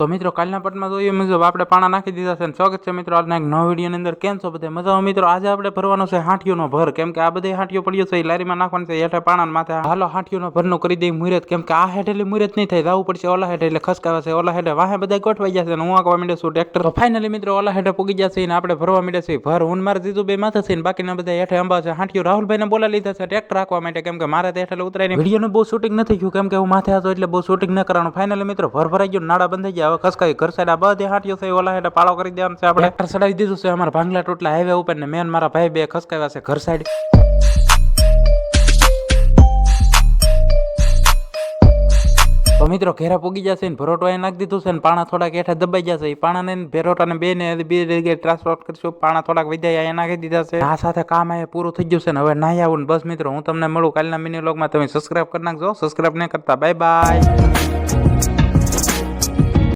તો મિત્રો, કાલના પટમાં જોઈએ મુજબ આપણે પાણા નાખી દીધા છે અને સ્વાગત છે મિત્રો આજના એક નવા વિડીયોની અંદર. કેમ છો બધા? મજા મિત્રો, આજે આપણે ભરવાનો છે હાંઠીઓનો ભર. કેમ કે આ બધી હાંઠીઓ પડ્યો છે, એ લારીમાં નાખવાનું છે હેઠે પાણા માથે હાલો હાંઠીઓનો ભરનો કરી દઈ મુહૂર્ત. કેમ કે આ હેઠ એટલે નહીં થાય, જવું પડશે ઓલા હેઠે એટલે ખસકાવે છે. ઓલા હેઠે વાહે બધા ગોઠવાઈ જશે અને હું આંકવા માંડે છું ટ્રેક્ટર. ફાઇનલી મિત્રો, ઓલા હેઠે પૂગી જશે અને આપણે ભરવા માંડે છે. ભર, હું મારે જીજુ બે માથે છે બાકીના બધા હેઠે અંબા છે. હાંઠીઓ રાહુલભાઈને બોલા લીધા છે ટ્રેક્ટર રાખવા માટે. કેમ કે મારે હેઠે ઉતરાય વિડીયોનું બહુ શૂટિંગ નથી થયું. કેમ કે હું માથે હતો એટલે બહુ શૂટિંગ ન કરવાનું ફાઇનલી મિત્રો, ભર ભરાઈ ગયો નાડા બંધાઈ ગયા. હવે ખસકાવી ઘર સાઈડ આ બધે હાંટીઓ છે ઓલા હેઠે પાળો કરી દેવાનું છે આપણે ટ્રેક્ટર ચડાવી દીધું છે અમારા ભાંગલા ટોટલા હાઈવે ઉપર ને મેન મારા ભાઈ બે ખસકાવ્યા છે ઘર સાઈડ તો મિત્રો ઘેરા પૂગી જશે ને ભરોટો અહીં નાખી દીધું છે ને પાણા થોડાક હેઠા દબાઈ જશે એ પાણાને ને ભેરોટાને બે ને બે જગ્યાએ ટ્રાન્સફર કરશું પાણા થોડાક વિદ્યા અહીંયા નાખી દીધા છે આ સાથે કામ અહીંયા પૂરું થઈ ગયું છે ને હવે નાહી આવું ને બસ મિત્રો હું તમને મળું કાલના મિની વ્લોગમાં તમે સબસ્ક્રાઇબ કરી નાખજો સબસ્ક્રાઇબ નહીં કરતા બાય બાય